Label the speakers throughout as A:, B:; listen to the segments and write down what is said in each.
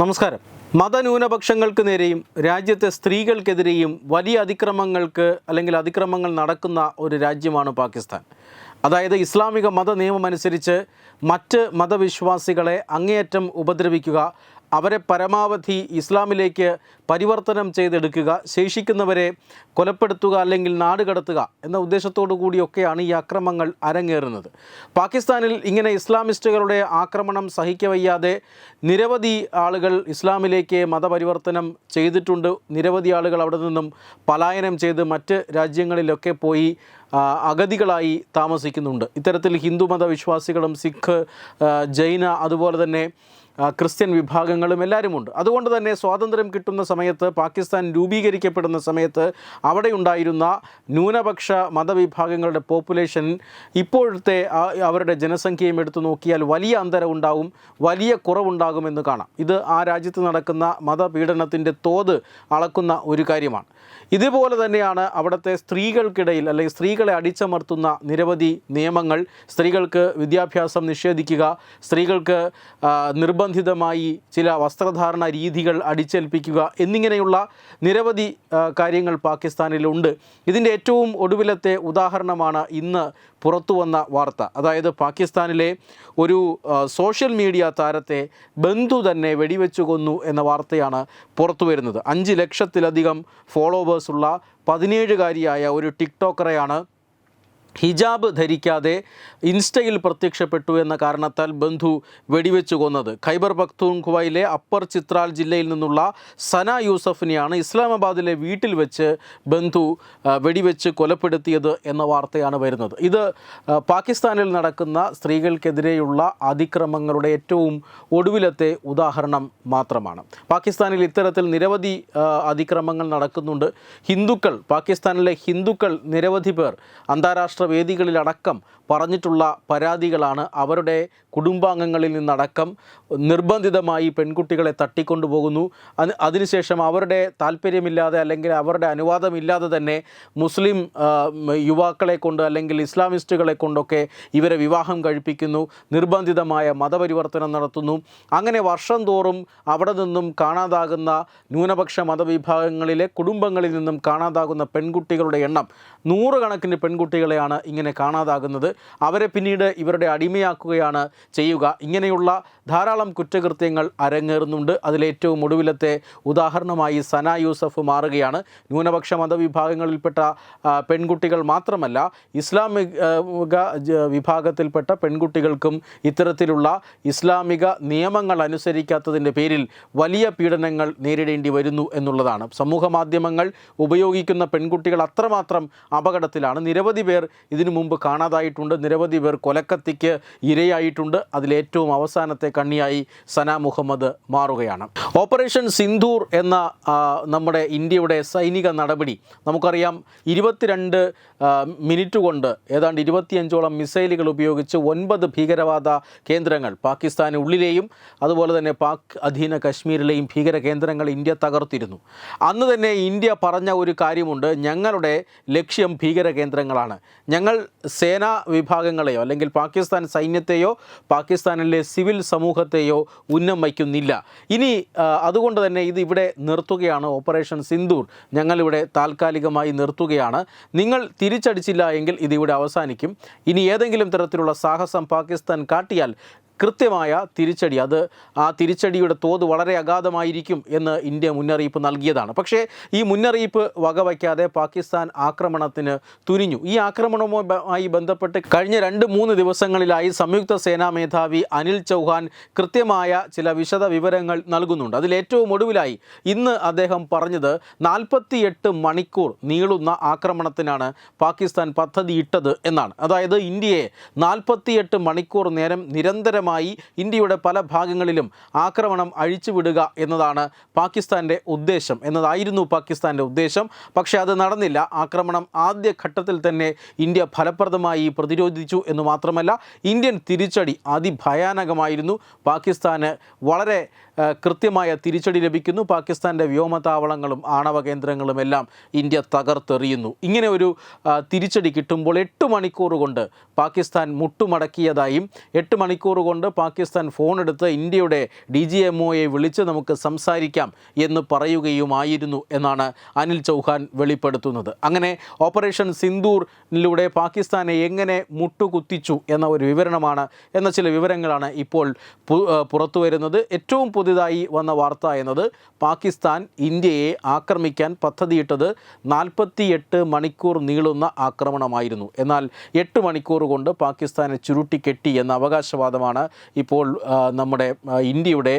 A: നമസ്കാരം. മതന്യൂനപക്ഷങ്ങൾക്ക് നേരെയും രാജ്യത്തെ സ്ത്രീകൾക്കെതിരെയും വലിയ അതിക്രമങ്ങൾക്ക് അല്ലെങ്കിൽ അതിക്രമങ്ങൾ നടക്കുന്ന ഒരു രാജ്യമാണ് പാകിസ്ഥാൻ. അതായത് ഇസ്ലാമിക മത നിയമമനുസരിച്ച് മറ്റ് മതവിശ്വാസികളെ അങ്ങേയറ്റം ഉപദ്രവിക്കുക അവരെ പരമാവധി ഇസ്ലാമിലേക്ക് പരിവർത്തനം ചെയ്തെടുക്കുക ശേഷിക്കുന്നവരെ കൊലപ്പെടുത്തുക അല്ലെങ്കിൽ നാട് കടത്തുക എന്ന ഉദ്ദേശത്തോടു കൂടിയൊക്കെയാണ് ഈ അക്രമങ്ങൾ അരങ്ങേറുന്നത്. പാകിസ്ഥാനിൽ ഇങ്ങനെ ഇസ്ലാമിസ്റ്റുകളുടെ ആക്രമണം സഹിക്കവയ്യാതെ നിരവധി ആളുകൾ ഇസ്ലാമിലേക്ക് മതപരിവർത്തനം ചെയ്തിട്ടുണ്ട്. നിരവധി ആളുകൾ അവിടെ നിന്നും പലായനം ചെയ്ത് മറ്റ് രാജ്യങ്ങളിലൊക്കെ പോയി അഗതികളായി താമസിക്കുന്നുണ്ട്. ഇത്തരത്തിൽ ഹിന്ദു മതവിശ്വാസികളും സിഖ് ജൈന അതുപോലെ തന്നെ ക്രിസ്ത്യൻ വിഭാഗങ്ങളും എല്ലാവരുമുണ്ട് അതുകൊണ്ട് തന്നെ സ്വാതന്ത്ര്യം കിട്ടുന്ന സമയത്ത് പാകിസ്ഥാൻ രൂപീകരിക്കപ്പെടുന്ന സമയത്ത് അവിടെ ഉണ്ടായിരുന്ന ന്യൂനപക്ഷ മതവിഭാഗങ്ങളുടെ പോപ്പുലേഷൻ ഇപ്പോഴത്തെ അവരുടെ ജനസംഖ്യയും എടുത്തു നോക്കിയാൽ വലിയ അന്തരം ഉണ്ടാവും വലിയ കുറവുണ്ടാകുമെന്ന് കാണാം. ഇത് ആ രാജ്യത്ത് നടക്കുന്ന മതപീഡനത്തിന്റെ തോത് അളക്കുന്ന ഒരു കാര്യമാണ്. ഇതുപോലെ തന്നെയാണ് അവിടുത്തെ സ്ത്രീകൾക്കിടയിൽ അല്ലെങ്കിൽ സ്ത്രീകളെ അടിച്ചമർത്തുന്ന നിരവധി നിയമങ്ങൾ. സ്ത്രീകൾക്ക് വിദ്യാഭ്യാസം നിഷേധിക്കുക സ്ത്രീകൾക്ക് ആ, നിർബന്ധിതമായി ചില വസ്ത്രധാരണ രീതികൾ അടിച്ചേൽപ്പിക്കുക എന്നിങ്ങനെയുള്ള നിരവധി കാര്യങ്ങൾ പാകിസ്ഥാനിലുണ്ട്. ഇതിന്റെ ഏറ്റവും ഒടുവിലത്തെ ഉദാഹരണമാണ് ഇന്ന് പുറത്തു വന്ന വാർത്ത. അതായത് പാകിസ്ഥാനിലെ ഒരു സോഷ്യൽ മീഡിയ താരത്തെ ബന്ധു തന്നെ വെടിവെച്ചു കൊന്നു എന്ന വാർത്തയാണ് പുറത്തു വരുന്നത്. അഞ്ച് ലക്ഷത്തിലധികം ഫോളോവേഴ്സുള്ള പതിനേഴുകാരിയായ ഒരു ടിക്ടോക്കറെയാണ് ഹിജാബ് ധരിക്കാതെ ഇൻസ്റ്റയിൽ പ്രത്യക്ഷപ്പെട്ടു എന്ന കാരണത്താൽ ബന്ധു വെടിവെച്ചു കൊന്നത്. ഖൈബർ പഖ്തൂൺഖുവയിലെ അപ്പർ ചിത്രാൽ ജില്ലയിൽ നിന്നുള്ള സന യൂസഫിനെയാണ് ഇസ്ലാമാബാദിലെ വീട്ടിൽ വെച്ച് ബന്ധു വെടിവെച്ച് കൊലപ്പെടുത്തിയത് എന്ന വാർത്തയാണ് വരുന്നത്. ഇത് പാകിസ്ഥാനിൽ നടക്കുന്ന സ്ത്രീകൾക്കെതിരെയുള്ള അതിക്രമങ്ങളുടെ ഏറ്റവും ഒടുവിലത്തെ ഉദാഹരണം മാത്രമാണ്. പാകിസ്ഥാനിൽ ഇത്തരത്തിൽ നിരവധി അതിക്രമങ്ങൾ നടക്കുന്നുണ്ട്. ഹിന്ദുക്കൾ പാകിസ്ഥാനിലെ ഹിന്ദുക്കൾ നിരവധി പേർ അന്താരാഷ്ട്ര വേദികളിലടക്കം പറഞ്ഞിട്ടുള്ള പരാതികളാണ് അവരുടെ കുടുംബാംഗങ്ങളിൽ നിന്നടക്കം നിർബന്ധിതമായി പെൺകുട്ടികളെ തട്ടിക്കൊണ്ടുപോകുന്നു. അത് അതിനുശേഷം അവരുടെ താല്പര്യമില്ലാതെ അല്ലെങ്കിൽ അവരുടെ അനുവാദമില്ലാതെ തന്നെ മുസ്ലിം യുവാക്കളെ കൊണ്ട് അല്ലെങ്കിൽ ഇസ്ലാമിസ്റ്റുകളെ കൊണ്ടൊക്കെ ഇവരെ വിവാഹം കഴിപ്പിക്കുന്നു നിർബന്ധിതമായ മതപരിവർത്തനം നടത്തുന്നു. അങ്ങനെ വർഷം തോറും അവിടെ നിന്നും കാണാതാകുന്ന ന്യൂനപക്ഷ മതവിഭാഗങ്ങളിലെ കുടുംബങ്ങളിൽ നിന്നും കാണാതാകുന്ന പെൺകുട്ടികളുടെ എണ്ണം നൂറുകണക്കിന് പെൺകുട്ടികളെയാണ് ഇങ്ങനെ കാണാതാകുന്നത്. അവരെ പിന്നീട് ഇവരുടെ അടിമയാക്കുകയാണ് ചെയ്യുക. ഇങ്ങനെയുള്ള ധാരാളം കുറ്റകൃത്യങ്ങൾ അരങ്ങേറുന്നുണ്ട്. അതിലേറ്റവും ഒടുവിലത്തെ ഉദാഹരണമായി സന യൂസഫ് മാറുകയാണ്. ന്യൂനപക്ഷ മതവിഭാഗങ്ങളിൽപ്പെട്ട പെൺകുട്ടികൾ മാത്രമല്ല ഇസ്ലാമിക വിഭാഗത്തിൽപ്പെട്ട പെൺകുട്ടികൾക്കും ഇത്തരത്തിലുള്ള ഇസ്ലാമിക നിയമങ്ങൾ അനുസരിക്കാത്തതിന്റെ പേരിൽ വലിയ പീഡനങ്ങൾ നേരിടേണ്ടി വരുന്നു എന്നുള്ളതാണ്. സമൂഹ മാധ്യമങ്ങൾ ഉപയോഗിക്കുന്ന പെൺകുട്ടികൾ അത്രമാത്രം അപകടത്തിലാണ്. നിരവധി പേർ ഇതിനു മുമ്പ് കാണാതായിട്ടുണ്ട്. നിരവധി പേർ കൊലക്കത്തിക്ക് ഇരയായിട്ടുണ്ട്. അതിലേറ്റവും അവസാനത്തെ കണ്ണിയായി സന മുഹമ്മദ് മാറുകയാണ്. ഓപ്പറേഷൻ സിന്ധൂർ എന്ന നമ്മുടെ ഇന്ത്യയുടെ സൈനിക നടപടി നമുക്കറിയാം ഇരുപത്തിരണ്ട് മിനിറ്റ് കൊണ്ട് ഏതാണ്ട് ഇരുപത്തിയഞ്ചോളം മിസൈലുകൾ ഉപയോഗിച്ച് ഒൻപത് ഭീകരവാദ കേന്ദ്രങ്ങൾ പാകിസ്ഥാന് ഉള്ളിലെയും അതുപോലെ തന്നെ പാക് അധീന കശ്മീരിലെയും ഭീകര കേന്ദ്രങ്ങൾ ഇന്ത്യ തകർത്തിരുന്നു. അന്ന് തന്നെ ഇന്ത്യ പറഞ്ഞ ഒരു കാര്യമുണ്ട്. ഞങ്ങളുടെ ലക്ഷ്യം ഭീകര കേന്ദ്രങ്ങളാണ്. ഞങ്ങൾ സേനാ വിഭാഗങ്ങളെയോ അല്ലെങ്കിൽ പാകിസ്ഥാൻ സൈന്യത്തെയോ പാകിസ്ഥാനിലെ സിവിൽ സമൂഹത്തെയോ ഉന്നം വയ്ക്കുന്നില്ല ഇനി അതുകൊണ്ട് തന്നെ ഇത് ഇവിടെ നിർത്തുകയാണ് ഓപ്പറേഷൻ സിന്ദൂർ. ഞങ്ങളിവിടെ താൽക്കാലികമായി നിർത്തുകയാണ്. നിങ്ങൾ തിരിച്ചടിച്ചില്ല എങ്കിൽ ഇതിവിടെ അവസാനിക്കും. ഇനി ഏതെങ്കിലും തരത്തിലുള്ള സാഹസം പാകിസ്ഥാൻ കാട്ടിയാൽ കൃത്യമായ തിരിച്ചടി. അത് ആ തിരിച്ചടിയുടെ തോത് വളരെ അഗാധമായിരിക്കും എന്ന് ഇന്ത്യ മുന്നറിയിപ്പ് നൽകിയതാണ്. പക്ഷേ ഈ മുന്നറിയിപ്പ് വകവയ്ക്കാതെ പാകിസ്ഥാൻ ആക്രമണത്തിന് തുനിഞ്ഞു. ഈ ആക്രമണവുമായി ബന്ധപ്പെട്ട് കഴിഞ്ഞ രണ്ട് മൂന്ന് ദിവസങ്ങളിലായി സംയുക്ത സേനാ മേധാവി അനിൽ ചൗഹാൻ കൃത്യമായ ചില വിശദ വിവരങ്ങൾ നൽകുന്നുണ്ട്. അതിലേറ്റവും ഒടുവിലായി ഇന്ന് അദ്ദേഹം പറഞ്ഞത് നാൽപ്പത്തിയെട്ട് മണിക്കൂർ നീളുന്ന ആക്രമണത്തിനാണ് പാകിസ്ഥാൻ പദ്ധതിയിട്ടത് എന്നാണ്. അതായത് ഇന്ത്യയെ നാൽപ്പത്തിയെട്ട് മണിക്കൂർ നേരം നിരന്തരമായി ഇന്ത്യയുടെ പല ഭാഗങ്ങളിലും ആക്രമണം അഴിച്ചുവിടുക എന്നതാണ് പാകിസ്ഥാന്റെ ഉദ്ദേശം എന്നതായിരുന്നു പാകിസ്ഥാന്റെ ഉദ്ദേശം. പക്ഷേ അത് നടന്നില്ല. ആക്രമണം ആദ്യഘട്ടത്തിൽ തന്നെ ഇന്ത്യ ഫലപ്രദമായി പ്രതിരോധിച്ചു എന്ന് മാത്രമല്ല ഇന്ത്യൻ തിരിച്ചടി അതിഭയാനകമായിരുന്നു. പാകിസ്ഥാന് വളരെ കൃത്യമായ തിരിച്ചടി ലഭിക്കുന്നു. പാകിസ്ഥാന്റെ വ്യോമതാവളങ്ങളും ആണവ കേന്ദ്രങ്ങളും എല്ലാം ഇന്ത്യ തകർത്തെറിയുന്നു. ഇങ്ങനെ ഒരു തിരിച്ചടി കിട്ടുമ്പോൾ എട്ട് മണിക്കൂർ കൊണ്ട് പാകിസ്ഥാൻ മുട്ടുമടക്കിയതായും എട്ട് മണിക്കൂർ കൊണ്ട് കൊണ്ട് പാകിസ്ഥാൻ ഫോണെടുത്ത് ഇന്ത്യയുടെ ഡി ജി എം ഒയെ വിളിച്ച് നമുക്ക് സംസാരിക്കാം എന്ന് പറയുകയുമായിരുന്നു എന്നാണ് അനിൽ ചൗഹാൻ വെളിപ്പെടുത്തുന്നത്. അങ്ങനെ ഓപ്പറേഷൻ സിന്ദൂറിലൂടെ പാകിസ്ഥാനെ എങ്ങനെ മുട്ടുകുത്തിച്ചു എന്ന ഒരു വിവരണമാണ് എന്ന ചില വിവരങ്ങളാണ് ഇപ്പോൾ പുറത്തു വരുന്നത്. ഏറ്റവും പുതിയതായി വന്ന വാർത്ത എന്നത് പാകിസ്ഥാൻ ഇന്ത്യയെ ആക്രമിക്കാൻ പദ്ധതിയിട്ടത് നാൽപ്പത്തിയെട്ട് മണിക്കൂർ നീളുന്ന ആക്രമണമായിരുന്നു. എന്നാൽ എട്ട് മണിക്കൂർ കൊണ്ട് പാകിസ്ഥാനെ ചുരുട്ടിക്കെട്ടി എന്ന അവകാശവാദമാണ് ഇപ്പോൾ നമ്മുടെ ഇന്ത്യയുടെ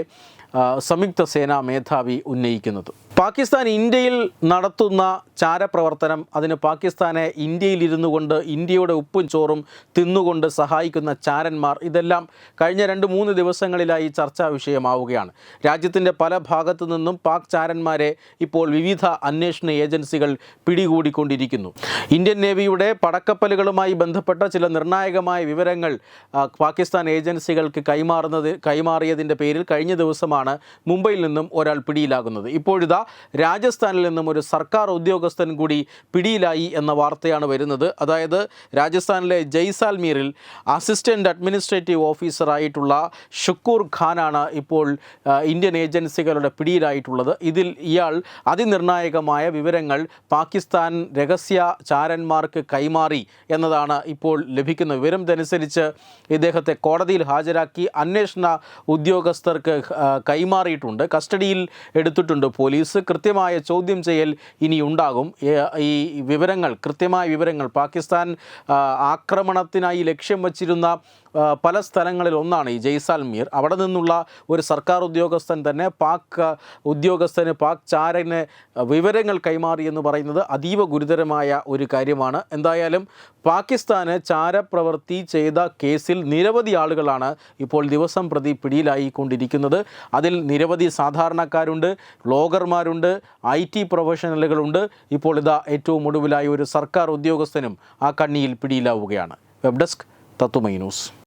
A: സംയുക്ത സേനാ മേധാവി ഉന്നയിക്കുന്നത്. പാകിസ്ഥാൻ ഇന്ത്യയിൽ നടത്തുന്ന ചാരപ്രവർത്തനം അതിന് പാകിസ്ഥാനെ ഇന്ത്യയിൽ ഇരുന്നു കൊണ്ട് ഇന്ത്യയുടെ ഉപ്പും ചോറും തിന്നുകൊണ്ട് സഹായിക്കുന്ന ചാരന്മാർ ഇതെല്ലാം കഴിഞ്ഞ രണ്ട് മൂന്ന് ദിവസങ്ങളിലായി ചർച്ചാ വിഷയമാവുകയാണ്. രാജ്യത്തിന്റെ പല ഭാഗത്തു നിന്നും പാക് ചാരന്മാരെ ഇപ്പോൾ വിവിധ അന്വേഷണ ഏജൻസികൾ പിടികൂടിക്കൊണ്ടിരിക്കുന്നു. ഇന്ത്യൻ നേവിയുടെ പടക്കപ്പലുകളുമായി ബന്ധപ്പെട്ട ചില നിർണായകമായ വിവരങ്ങൾ പാകിസ്ഥാൻ ഏജൻസികൾക്ക് കൈമാറുന്നത് കൈമാറിയതിന്റെ പേരിൽ കഴിഞ്ഞ ദിവസമാണ് മുംബൈയിൽ നിന്നും ഒരാൾ പിടിയിലാകുന്നത്. ഇപ്പോഴിതാ രാജസ്ഥാനിൽ നിന്നും ഒരു സർക്കാർ ഉദ്യോഗസ്ഥൻ കൂടി പിടിയിലായി എന്ന വാർത്തയാണ് വരുന്നത്. അതായത് രാജസ്ഥാനിലെ ജയ്സാൽമീറിൽ അസിസ്റ്റന്റ് അഡ്മിനിസ്ട്രേറ്റീവ് ഓഫീസറായിട്ടുള്ള ഷുക്കൂർ ഖാനാണ് ഇപ്പോൾ ഇന്ത്യൻ ഏജൻസികളുടെ പിടിയിലായിട്ടുള്ളത്. ഇതിൽ ഇയാൾ അതിനിർണായകമായ വിവരങ്ങൾ പാകിസ്ഥാൻ രഹസ്യ ചാരന്മാർക്ക് കൈമാറി എന്നതാണ് ഇപ്പോൾ ലഭിക്കുന്ന വിവരം ഇതനുസരിച്ച് ഇദ്ദേഹത്തെ കോടതിയിൽ ഹാജരാക്കി അന്വേഷണ ഉദ്യോഗസ്ഥർക്ക് കൈമാറിയിട്ടുണ്ട്. കസ്റ്റഡിയിൽ എടുത്തിട്ടുണ്ട് പോലീസ്. കൃത്യമായ ചോദ്യം ചെയ്യൽ ഇനി ഉണ്ടാകും ഈ വിവരങ്ങൾ കൃത്യമായ വിവരങ്ങൾ. പാകിസ്ഥാൻ ആക്രമണത്തിനായി ലക്ഷ്യം വച്ചിരുന്ന പല സ്ഥലങ്ങളിൽ ഒന്നാണ് ഈ ജയ്സാൽമീർ. അവിടെ നിന്നുള്ള ഒരു സർക്കാർ ഉദ്യോഗസ്ഥൻ തന്നെ പാക് ഉദ്യോഗസ്ഥന് പാക് ചാരന് വിവരങ്ങൾ കൈമാറി എന്ന് പറയുന്നത് അതീവ ഗുരുതരമായ ഒരു കാര്യമാണ്. എന്തായാലും പാകിസ്ഥാന് ചാരപ്രവൃത്തി ചെയ്ത കേസിൽ നിരവധി ആളുകളാണ് ഇപ്പോൾ ദിവസം പ്രതി പിടിയിലായിക്കൊണ്ടിരിക്കുന്നത്. അതിൽ നിരവധി സാധാരണക്കാരുണ്ട് ബ്ലോഗർമാരുണ്ട് ഐ ടി പ്രൊഫഷണലുകളുണ്ട്. ഇപ്പോൾ ഇതാ ഏറ്റവും ഒടുവിലായി ഒരു സർക്കാർ ഉദ്യോഗസ്ഥനും ആ കണ്ണിയിൽ പിടിയിലാവുകയാണ്. Web desk Thathumai news.